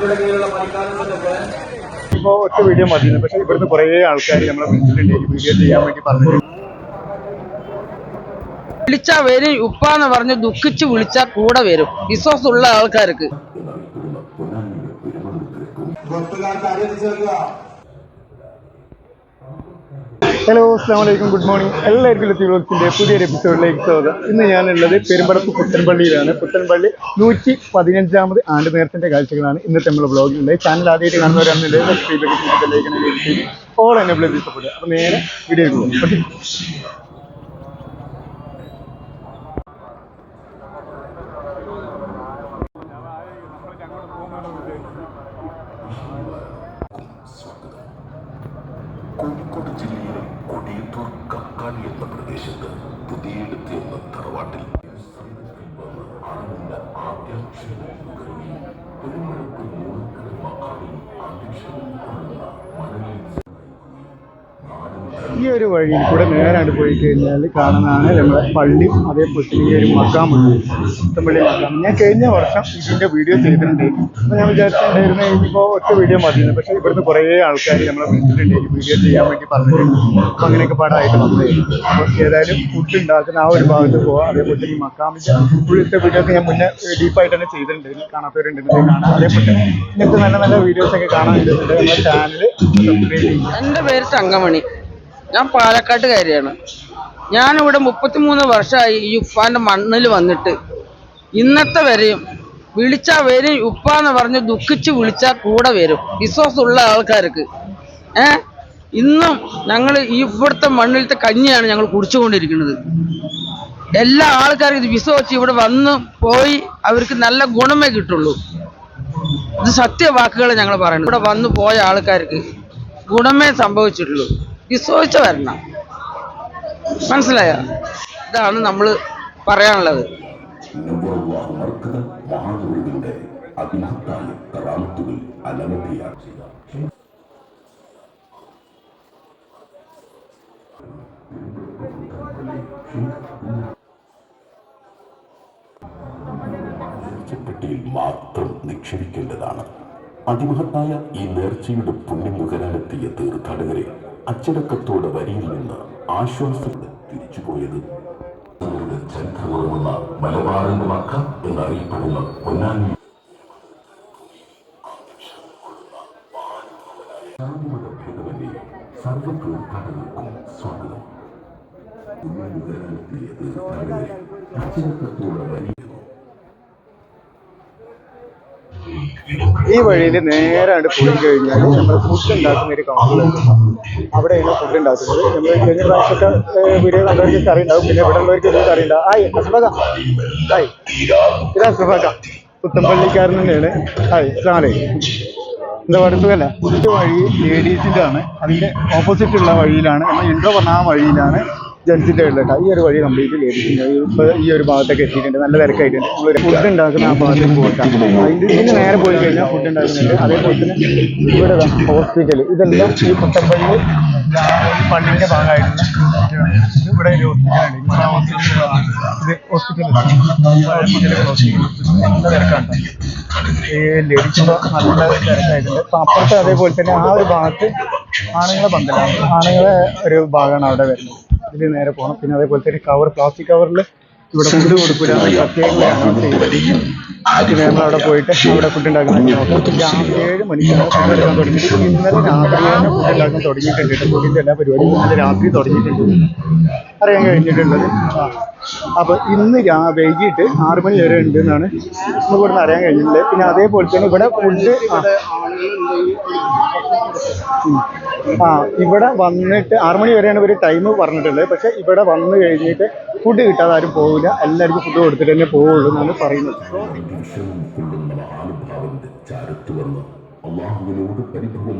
കമ്മിറ്റിയുടെ കീഴിലുള്ള ഇപ്പോൾ ഒറ്റ വീഡിയോ മതി. പക്ഷേ ഇവിടുന്ന് കുറേ ആൾക്കാർ നമ്മളെ വിളിച്ചിട്ടുണ്ട് ഈ വീഡിയോ ചെയ്യാൻ വേണ്ടി പറഞ്ഞു വിളിച്ചാ വരും ഉപ്പാന്ന് പറഞ്ഞ് ദുഃഖിച്ച് വിളിച്ചാ കൂടെ വരും. വിശ്വാസം ഉള്ള ആൾക്കാർക്ക്. ഹലോ അസ്സാം വലൈക്കും ഗുഡ് മോർണിംഗ്. എല്ലാവർക്കും ലത്തി വ്ലോഗ്സിന്റെ പുതിയൊരു എപ്പിസോഡിലേക്ക് സ്വാഗതം. ഇന്ന് ഞാനുള്ളത് പെരുമ്പടപ്പ് പുത്തൻപള്ളിയിലാണ്. പുത്തൻപള്ളി നൂറ്റി പതിനഞ്ചാമത് ആണ്ട് നേരത്തിന്റെ കാഴ്ചകളാണ് ഇന്നത്തെ നമ്മുടെ ബ്ലോഗിലുള്ളത് ചാനൽ ആദ്യമായിട്ട് കാണുന്നവരാണെന്നുണ്ടെങ്കിൽ സബ്സ്ക്രൈബ് ഓൾ എന്നെ ബ്ലോഗ് ഇഷ്ടപ്പെടുക അപ്പോൾ നേരെ വീഡിയോ പോകും ഓക്കെ കോഴിക്കോട് ജില്ലയിലെ കൊടിയത്തൂർ കക്കാലി എന്ന പ്രദേശത്ത് പുതിയെടുത്ത് തറവാട്ടിൽ ഈ ഒരു വഴിയിൽ കൂടെ നേരെ പോയി കഴിഞ്ഞാൽ കാണുന്നതാണ് നമ്മുടെ പള്ളി അതേപോലെ തന്നെ ഈ ഒരു മക്കാമുണ്ട് പുത്തമ്പള്ളി മക്കാം ഞാൻ കഴിഞ്ഞ വർഷം ഇതിന്റെ വീഡിയോ ചെയ്തിട്ടുണ്ട്. അപ്പോൾ ഞാൻ വിചാരിച്ചിട്ടുണ്ടായിരുന്നു ഇനിയിപ്പോൾ ഒറ്റ വീഡിയോ മതിയെന്ന്. പക്ഷേ ഇവിടുന്ന് കുറേ ആൾക്കാർ നമ്മളെ വിളിച്ചിട്ടുണ്ട്. വീഡിയോ ചെയ്യാൻ വേണ്ടി പറഞ്ഞിട്ടുണ്ട്. അപ്പോൾ അങ്ങനെയൊക്കെ പാടായിട്ട് വന്നത് അപ്പോൾ ഏതായാലും ഫുഡ് ഉണ്ടാക്കുന്ന ആ ഒരു ഭാഗത്ത് പോവാം. അതേപോലെ തന്നെ മക്കാമിന്റെ ഉള്ളിലത്തെ വീഡിയോസ് ഞാൻ മുന്നേ ഡീപ്പായിട്ട് തന്നെ ചെയ്തിട്ടുണ്ട്. കാണാത്തവരുണ്ട് കാണാം. അതേപോലെ തന്നെ ഇങ്ങനത്തെ നല്ല നല്ല വീഡിയോസൊക്കെ കാണാനുണ്ട് നമ്മുടെ ചാനൽ എന്റെ പേര് തങ്കമണി. ഞാൻ പാലക്കാട്ടുകാരിയാണ്. ഞാനിവിടെ മുപ്പത്തിമൂന്ന് വർഷമായി ഈ ഉപ്പാന്റെ മണ്ണിൽ വന്നിട്ട്. ഇന്നത്തെ വരെയും വിളിച്ചാ വരും ഉപ്പാന്ന് പറഞ്ഞ് ദുഃഖിച്ച് വിളിച്ചാൽ കൂടെ വരും. വിശ്വാസമുള്ള ആൾക്കാർക്ക്. ഏ? ഇന്നും ഞങ്ങൾ ഈ ഇവിടുത്തെ മണ്ണിലത്തെ കഞ്ഞിയാണ് ഞങ്ങൾ കുടിച്ചുകൊണ്ടിരിക്കുന്നത്. എല്ലാ ആൾക്കാർക്കും ഇത് വിശ്വസിച്ച് ഇവിടെ വന്ന് പോയി അവർക്ക് നല്ല ഗുണമേ കിട്ടുള്ളൂ. ഇത് സത്യവാക്കുകൾ ഞങ്ങൾ പറയുന്നത്. ഇവിടെ വന്ന് പോയ ആൾക്കാർക്ക് ഗുണമേ സംഭവിച്ചിട്ടുള്ളൂ. വിശ്വസിച്ച് വരണം. മനസ്സിലായോ? ഇതാണ് നമ്മൾ പറയാനുള്ളത്. മാത്രം നിക്ഷേപിക്കേണ്ടതാണ്. അതിമഹത്തായ ഈ നേർച്ചയുടെ പുണ്യം നുകരാനെത്തിയ തീർത്ഥാടകരെ അച്ചടക്കത്തോടെ വരിയിൽ നിന്ന് ആശ്വാസത്തോടെ തിരിച്ചുപോയത്. ചരിത്രമുറങ്ങുന്ന മലബാറിന്റെ മക്ക എന്നറിയപ്പെടുന്ന പൊന്നാനി സ്വാഗതം. ഈ വഴിയിൽ നേരെ അങ്ങ് പോയി കഴിഞ്ഞാൽ നമ്മൾ ഫുഡ് ഉണ്ടാക്കുന്ന ഒരു കൗണ്ടർ അവിടെയാണ് ഫുഡ് ഉണ്ടാക്കുന്നത്. നമ്മൾ കഴിഞ്ഞ പ്രാവശ്യമൊക്കെ വീഡിയോ കണ്ടവർക്ക് കറി ഉണ്ടാവും പിന്നെ ഇവിടെ ഉള്ളവർക്ക് ഇത് കറി ഉണ്ടാവും ആയി അസ്ബക ആയി ഇത് അസ്ബക പുത്തമ്പള്ളിക്കാരൻ തന്നെയാണ്. ആയി സാറേ എന്താ പറയുക ഇത് വഴി ലേഡീസിന്റെ ആണ്. അതിന്റെ ഓപ്പോസിറ്റ് ഉള്ള വഴിയിലാണ്. നമ്മൾ ഇൻട്രോ പറഞ്ഞ ആ വഴിയിലാണ്. ജെൻസിന്റെ ഈ ഒരു വഴി കംപ്ലീറ്റ് ലേഡീസിന്റെ ഇപ്പോൾ ഈ ഒരു ഭാഗത്തൊക്കെ എത്തിയിട്ടുണ്ട്. നല്ല തിരക്കായിട്ടുണ്ട്. നമ്മൾ ഫുഡ് ഉണ്ടാക്കുന്ന ആ ഭാഗത്തേക്ക് പോയിട്ടാണ് അതിന്റെ ഇതിന് നേരെ പോയി കഴിഞ്ഞാൽ ഫുഡ് ഉണ്ടാക്കുന്നുണ്ട്. അതേപോലെ തന്നെ ഇവിടെ ഹോസ്പിറ്റൽ ഇതെല്ലാം ഈ പുട്ടപ്പള്ളി പള്ളിന്റെ ഭാഗമായിട്ടുള്ള ഇവിടെ ഒരു ഹോസ്പിറ്റലുണ്ട് ഇത് ഹോസ്പിറ്റൽ നല്ല തിരക്കാണ്. ഈ ലേഡീസ് നല്ല തിരക്കായിട്ടുണ്ട്. അപ്പം അപ്പുറത്ത് അതേപോലെ തന്നെ ആ ഒരു ഭാഗത്ത് ആണുങ്ങളെ പന്തലാണ്. ആണുങ്ങളെ ഒരു ഭാഗമാണ് അവിടെ വരുന്നത്. ഇതിൽ നേരെ പോകണം പിന്നെ അതേപോലെ തന്നെ കവർ പ്ലാസ്റ്റിക് കവറിൽ ഇവിടെ ഫുഡ് കൊടുക്കില്ല ചെയ്തിട്ട് അവിടെ പോയിട്ട് അവിടെ ഫുഡ് ഉണ്ടാക്കുന്നത് ഏഴ് മണിക്കാണ് ഫുഡ് എടുക്കാൻ തുടങ്ങിയിട്ട് ഇന്നലെ രാത്രി തന്നെ ഫുഡ് ഉണ്ടാക്കാൻ തുടങ്ങിയിട്ടുണ്ട് ഫുഡിന്റെ എല്ലാ പരിപാടിയും ഇന്നലെ രാത്രി തുടങ്ങിയിട്ടുണ്ട്. അറിയാൻ കഴിഞ്ഞിട്ടുള്ളത്. അപ്പോൾ ഇന്ന് രാ വൈകിട്ട് ആറ് മണി വരെ ഉണ്ട് എന്നാണ് നമുക്ക് ഇവിടുന്ന് അറിയാൻ കഴിഞ്ഞിട്ടുള്ളത്. പിന്നെ അതേപോലെ തന്നെ ഇവിടെ ഫുഡ് ആ. ഇവിടെ വന്നിട്ട് ആറ് മണി വരെയാണ് ഒരു ടൈം പറഞ്ഞിട്ടുള്ളത്. പക്ഷേ ഇവിടെ വന്നു കഴിഞ്ഞിട്ട് ഫുഡ് കിട്ടാതെ ആരും പോകില്ല എല്ലാവർക്കും ഫുഡ് കൊടുത്തിട്ട് തന്നെ പോവുള്ളൂ എന്നാണ് പറയുന്നത്. അള്ളാഹുവിനോട് പരിഭവം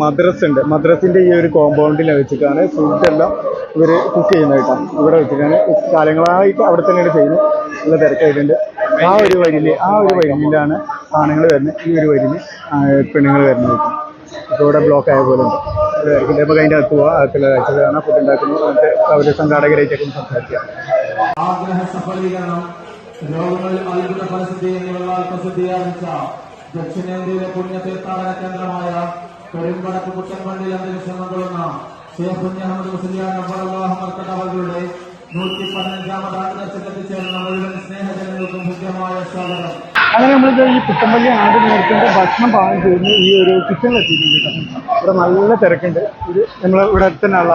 മദ്രസ ഉണ്ട്. മദ്രസിന്റെ ഈ ഒരു കോമ്പൗണ്ടിൽ വെച്ചിട്ടാണ് ഫുഡെല്ലാം ഇവർ കുക്ക് ചെയ്യുന്നത് കേട്ടോ. ഇവിടെ വെച്ചിട്ടാണ്. കാലങ്ങളായിട്ട് അവിടെ തന്നെയാണ് ചെയ്യുന്നത്. നല്ല തിരക്കായിട്ടുണ്ട്. ആ ഒരു വരിയിൽ ആ ഒരു വരിയിലാണ് സാധനങ്ങൾ വരുന്നത്. ഈ ഒരു വരിയിൽ പെണ്ണുങ്ങൾ വരുന്നത്. ഇപ്പോൾ ഇവിടെ ബ്ലോക്ക് ആയ പോലെ ഉണ്ട്. അപ്പോൾ അതിന്റെ അകത്ത് പോവാം. അകത്തുള്ള കാഴ്ചകൾ കാണാം. ഫുഡ് ഉണ്ടാക്കുന്നു. അങ്ങനത്തെ അവർ സംഘാടകരായിട്ടൊക്കെ സംസാരിക്കാം. ദക്ഷിണേന്ത്യയിലെ പുണ്യ തീർത്ഥാടന കേന്ദ്രമായ പെരുമ്പടക്ക് പുത്തൻപള്ളി അന്തരീക്ഷം കൊള്ളുന്ന ഷേഖ് കുഞ്ഞഹമ്മദ് മുസ്ലിയാൻ നബ്ബറല്ലാഹു അള്ളാഹ് അവരുടെ നൂറ്റി പതിനഞ്ചാമത് മുഴുവൻ സ്നേഹജനങ്ങൾക്കും മുഖ്യമായ സ്വാഗതം അങ്ങനെ നമ്മളിത് ഈ പുത്തമ്പള്ളി ആട് നേരത്തിന്റെ ഭക്ഷണം പാകം ചെയ്യുന്ന ഈ ഒരു കിച്ചണിലെത്തിയിട്ടുണ്ട്. ഇവിടെ നല്ല തിരക്കുണ്ട്. ഇത് നമ്മൾ ഇവിടെ തന്നെ ഉള്ള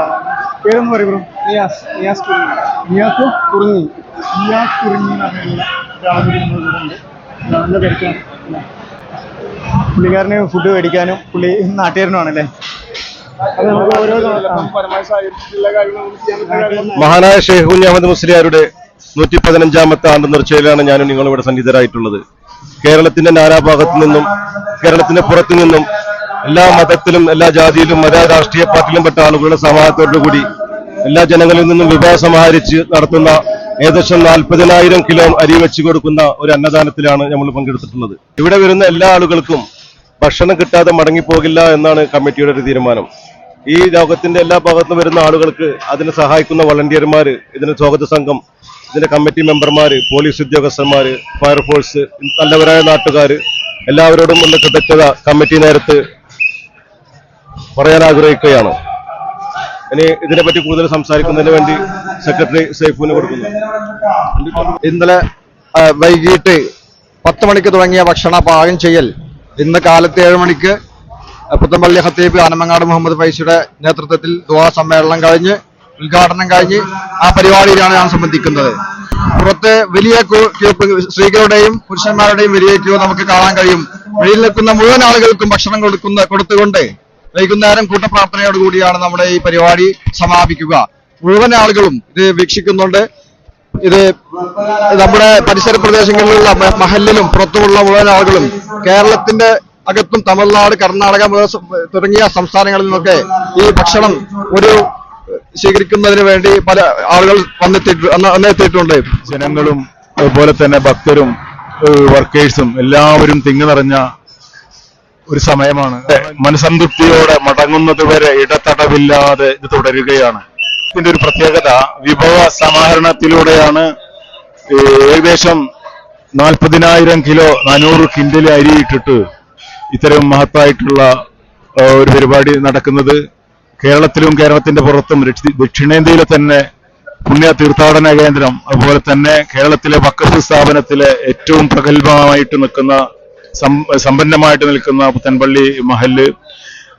പേരൊന്നും പറയും നിയാസ് നിയാസ് കുറിഞ്ഞി നിയാസ് കുറിഞ്ഞി നിയാസ് കുറിഞ്ഞി എന്ന് ഒരാളുകൂടി നമ്മൾ ഇവിടെ ഉണ്ട്. നല്ല തിരക്കാണ്. പുള്ളിക്കാരന് ഫുഡ് മേടിക്കാനും പുള്ളി നാട്ടുകാരനുമാണല്ലേ? മഹാനായ ഷെയ്ഖ് അഹമ്മദ് മുസ്ലിയാരുടെ നൂറ്റി പതിനഞ്ചാമത്തെ ആണ്ട് നേർച്ചയിലാണ് ഞാനും നിങ്ങളിവിടെ ഇവിടെ സന്നിധരായിട്ടുള്ളത് കേരളത്തിന്റെ നാനാഭാഗത്തു നിന്നും കേരളത്തിന്റെ പുറത്തു നിന്നും എല്ലാ മതത്തിലും എല്ലാ ജാതിയിലും മത രാഷ്ട്രീയ പാർട്ടിയിലും പെട്ട ആളുകളുടെ സമാഹത്തോടു കൂടി എല്ലാ ജനങ്ങളിൽ നിന്നും വിഭവ സമാഹരിച്ച് നടത്തുന്ന ഏകദേശം നാൽപ്പതിനായിരം കിലോ അരി വെച്ച് കൊടുക്കുന്ന ഒരു അന്നദാനത്തിലാണ് നമ്മൾ പങ്കെടുത്തിട്ടുള്ളത്. ഇവിടെ വരുന്ന എല്ലാ ആളുകൾക്കും ഭക്ഷണം കിട്ടാതെ മടങ്ങിപ്പോകില്ല എന്നാണ് കമ്മിറ്റിയുടെ ഒരു തീരുമാനം. ഈ ലോകത്തിന്റെ എല്ലാ ഭാഗത്തും വരുന്ന ആളുകൾക്ക് അതിനെ സഹായിക്കുന്ന വളണ്ടിയർമാർ ഇതിന് സ്വാഗത സംഘം ഇതിന്റെ കമ്മിറ്റി മെമ്പർമാർ പോലീസ് ഉദ്യോഗസ്ഥന്മാർ ഫയർഫോഴ്സ് നല്ലവരായ നാട്ടുകാർ എല്ലാവരോടും ഒന്ന് കൃതജ്ഞത കമ്മിറ്റി നേരത്ത് പറയാൻ ആഗ്രഹിക്കുകയാണ്. ഇനി ഇതിനെപ്പറ്റി കൂടുതൽ സംസാരിക്കുന്നതിന് വേണ്ടി സെക്രട്ടറി സൈഫുവിന് കൊടുക്കുന്നു. ഇന്നലെ വൈകിട്ട് പത്ത് മണിക്ക് തുടങ്ങിയ ഭക്ഷണ പാകം ചെയ്യൽ ഇന്ന് കാലത്ത് ഏഴ് മണിക്ക് പുത്തമ്പള്ളി ഹത്തീബ് ആനമങ്ങാട് മുഹമ്മദ് ഫൈസിയുടെ നേതൃത്വത്തിൽ ദുവാ സമ്മേളനം കഴിഞ്ഞ് ഉദ്ഘാടനം കഴിഞ്ഞ് ആ പരിപാടിയിലാണ് ഞാൻ സംബന്ധിക്കുന്നത്. പുറത്ത് വലിയ ക്യൂ- സ്ത്രീകളുടെയും പുരുഷന്മാരുടെയും വലിയ ക്യൂ നമുക്ക് കാണാൻ കഴിയും. വെളിയിൽ നിൽക്കുന്ന മുഴുവൻ ആളുകൾക്കും ഭക്ഷണം കൊടുക്കുന്ന കൊടുത്തുകൊണ്ട് വൈകുന്നേരം കൂട്ടപ്രാർത്ഥനയോടുകൂടിയാണ് നമ്മുടെ ഈ പരിപാടി സമാപിക്കുക. മുഴുവൻ ആളുകളും ഇത് വീക്ഷിക്കുന്നുണ്ട്. ഇത് നമ്മുടെ പരിസര പ്രദേശങ്ങളിലുള്ള മഹലിലും പുറത്തുമുള്ള മുഴുവൻ ആളുകളും കേരളത്തിന്റെ അകത്തും തമിഴ്നാട് കർണാടക തുടങ്ങിയ സംസ്ഥാനങ്ങളിൽ നിന്നൊക്കെ ഈ ഭക്ഷണം ഒരു സ്വീകരിക്കുന്നതിന് വേണ്ടി പല ആളുകൾ വന്നെത്തിയിട്ട് വന്നെത്തിയിട്ടുണ്ട് ജനങ്ങളും അതുപോലെ തന്നെ ഭക്തരും വർക്കേഴ്സും എല്ലാവരും തിങ്ങി നിറഞ്ഞ ഒരു സമയമാണ്. മനസംതൃപ്തിയോടെ മടങ്ങുന്നത് വരെ ഇടതടവില്ലാതെ ഇത് തുടരുകയാണ്. ഇതിന്റെ ഒരു പ്രത്യേകത വിഭവ സമാഹരണത്തിലൂടെയാണ് ഏകദേശം നാൽപ്പതിനായിരം കിലോ നാനൂറ് കിൻഡൽ അരി ഇട്ടിട്ട് ഇത്തരം മഹത്തായിട്ടുള്ള ഒരു പരിപാടി നടക്കുന്നത്. കേരളത്തിലും കേരളത്തിന്റെ പുറത്തും ദക്ഷി- ദക്ഷിണേന്ത്യയിലെ തന്നെ പുണ്യ തീർത്ഥാടന കേന്ദ്രം അതുപോലെ തന്നെ കേരളത്തിലെ വക്കഫ് സ്ഥാപനത്തിലെ ഏറ്റവും പ്രഗത്ഭമായിട്ട് നിൽക്കുന്ന സമ്പന്നമായിട്ട് നിൽക്കുന്ന പുത്തൻപള്ളി മഹൽ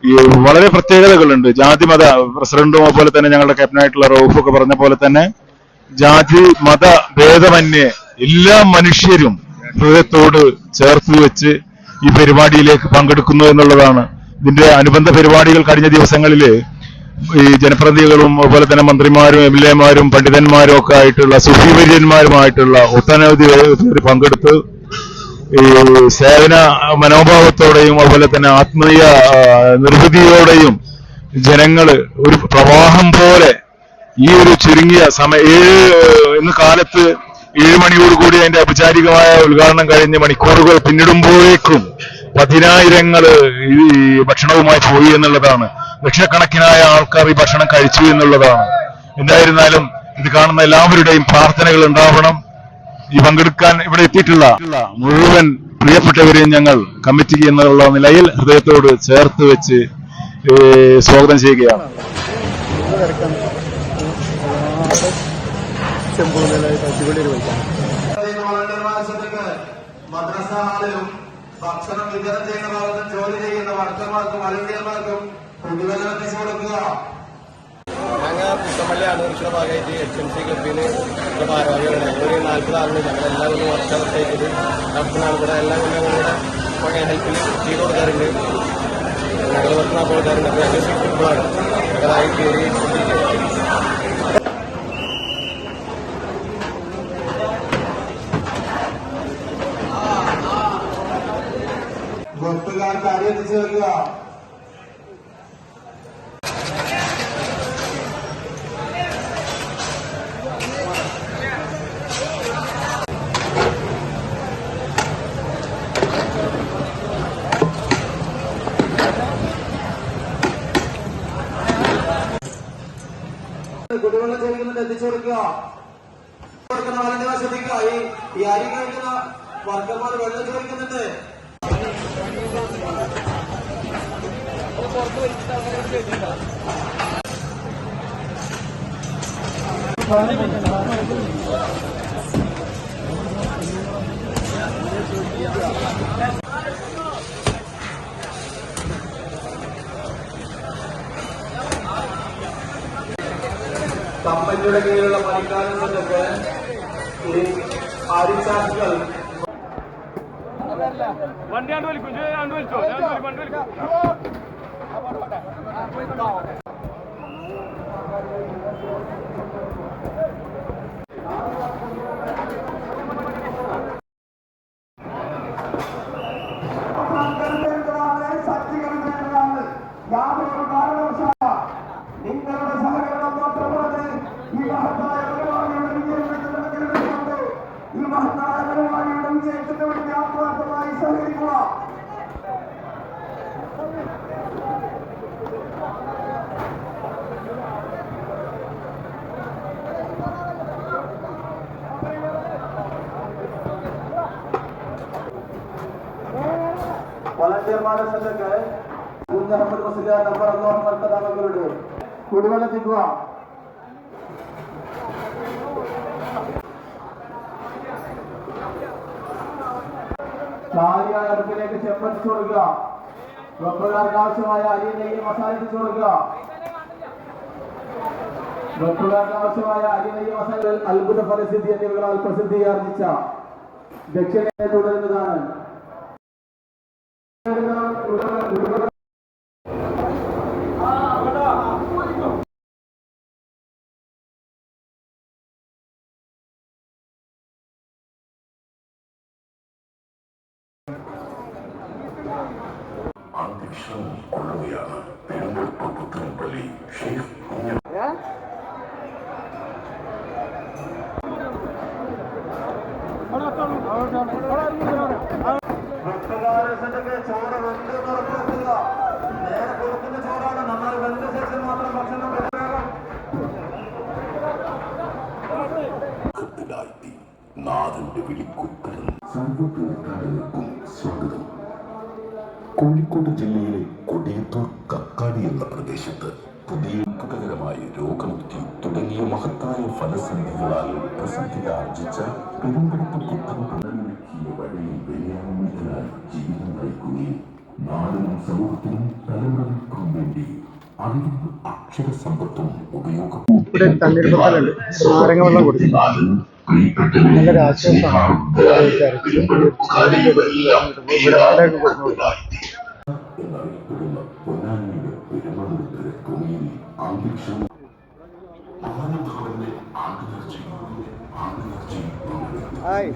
ഈ വളരെ പ്രത്യേകതകളുണ്ട്. ജാതി മത പ്രസിഡന്റും അതുപോലെ തന്നെ ഞങ്ങളുടെ ക്യാപ്റ്റൻ ആയിട്ടുള്ള റൌഫ് ഒക്കെ പറഞ്ഞ പോലെ തന്നെ ജാതി മത ഭേദമന്യേ എല്ലാ മനുഷ്യരും ഹൃദയത്തോട് ചേർത്ത് വെച്ച് ഈ പരിപാടിയിലേക്ക് പങ്കെടുക്കുന്നു എന്നുള്ളതാണ്. ഇതിന്റെ അനുബന്ധ പരിപാടികൾ കഴിഞ്ഞ ദിവസങ്ങളിൽ ഈ ജനപ്രതിനിധികളും അതുപോലെ തന്നെ മന്ത്രിമാരും എം എൽ എമാരും പണ്ഡിതന്മാരും ഒക്കെ ആയിട്ടുള്ള സുഫീവര്യന്മാരുമായിട്ടുള്ള ഒട്ടനവധി പങ്കെടുത്ത് ഈ സേവന മനോഭാവത്തോടെയും അതുപോലെ തന്നെ ആത്മീയ നിർവൃതിയോടെയും ജനങ്ങൾ ഒരു പ്രവാഹം പോലെ ഈ ഒരു ചുരുങ്ങിയ സമയ ഏഴ് ഇന്ന് കാലത്ത് ഏഴ് മണിയോടുകൂടി അതിന്റെ ഔപചാരികമായ ഉദ്ഘാടനം കഴിഞ്ഞ് മണിക്കൂറുകൾ പിന്നിടുമ്പോഴേക്കും പതിനായിരങ്ങൾ ഈ ഭക്ഷണവുമായി പോയി എന്നുള്ളതാണ്. ലക്ഷക്കണക്കിനായ ആൾക്കാർ ഈ ഭക്ഷണം കഴിച്ചു എന്നുള്ളതാണ്. എന്തായിരുന്നാലും ഇത് കാണുന്ന എല്ലാവരുടെയും പ്രാർത്ഥനകൾ ഉണ്ടാവണം. ഈ പങ്കെടുക്കാൻ ഇവിടെ എത്തിയിട്ടുള്ള മുഴുവൻ പ്രിയപ്പെട്ടവരെയും ഞങ്ങൾ കമ്മിറ്റിക്ക് എന്നുള്ള നിലയിൽ ഹൃദയത്തോട് ചേർത്ത് വെച്ച് സ്വാഗതം ചെയ്യുകയാണ്. ഭക്ഷണം വിതരണം ചെയ്യുന്ന ഭാഗത്തും ജോലി ചെയ്യുന്ന വർത്തമാർക്കും വളണ്ടിയർമാർക്കും കുടിവെള്ളം എത്തിച്ചു കൊടുക്കുക ഞങ്ങൾ പുത്തമ്പള്ളിയാണ് കൃഷിയുടെ ഭാഗമായിട്ട് എച്ച് എം സി ക്ലബിന് ഇവിടെ ഭാരവാഹികളാണ് ഒരു നാൽപ്പത് ആളുണ്ട് ഞങ്ങൾ എല്ലാ കൊല്ലം വർഷത്തേക്ക് നടത്തുന്നതാണ് ഇവിടെ എല്ലാ കൊല്ലം ഞങ്ങളുടെ ഹെൽപ്പിൽ ചെയ്ത് കൊടുക്കാറുണ്ട് ഞങ്ങൾ വർക്കുന്ന പോകാറുണ്ട് അപ്പോൾ ഞങ്ങൾ ഫുട്ബോളാണ് ഞങ്ങളായി കയറി വെട്ടുകാർക്ക് അരി എത്തിച്ചു നൽകുക നിന്ന് എത്തിച്ചു കൊടുക്കുക. കൊടുക്കുന്ന ആളിന്റെ വശത്തേക്ക് ഈ ഈ അരി കഴിക്കുന്ന വർക്കന്മാർ വെള്ളം ചോദിക്കുന്നുണ്ട്. കമ്പനിയുടെ കീഴിലുള്ള പണിക്കാരൻ സംഘത്തെ ഈ അരിച്ചാക്കുകൾ യാതൊരു മർക്കദാമകളുടെ കുടിവെള്ളത്തിക്കുക ചാരിയായ അടുപ്പിലേക്ക് ചെമ്പെത്തിച്ചു കൊടുക്കുക ആവശ്യമായ അരി നെയ്യ് മസാല കൊടുക്കുക ആവശ്യമായ അരി നെയ്യ് മസാല അത്ഭുത പരിസ്ഥിതി എന്നിവകളാൽ പ്രസിദ്ധീകരിച്ച ദക്ഷിണ തുടരുന്നതാണ് അന്തരീക്ഷം കൊള്ളുകയാണ്. പെരുമ്പുറത്ത് പള്ളി ഷെയ്ഖ് നാഥന്റെ വിളിക്കുത്തരം. സർവ സ്വാഗതം. കോഴിക്കോട് ജില്ലയിലെ കൊടിയത്തൂർ കക്കാടി എന്ന പ്രദേശത്ത് പുതിയ അത്ഭുതകരമായ രോഗമുക്തി തുടങ്ങിയ മഹത്തായ ഫലസന്ധികളാൽ പ്രസിദ്ധി ആർജിച്ച പുനരൊരുക്കിയ വഴിയിൽ വെളിയാമത്തിനായി ജീവിതം നയിക്കുകയും നാടിനും സമൂഹത്തിനും തലമുറകൾക്കും വേണ്ടി അറിവും അക്ഷരസമ്പത്തും ഉപയോഗം. ഇവിടെ തണ്ണീർപ്പത്തലുണ്ട് നാരങ്ങ വെള്ളം കൊടുക്കും. ആരെയൊക്കെ കൊടുക്കുന്നു എന്നറിയപ്പെടുന്ന പൊന്നാനിയുടെ പെരുമാനത്തിന്റെ ഭൂമിയിൽ അന്തരീക്ഷം. ആണ്ടുനർച്ചയും ആണ്ടുനർച്ചയും ഹായ്.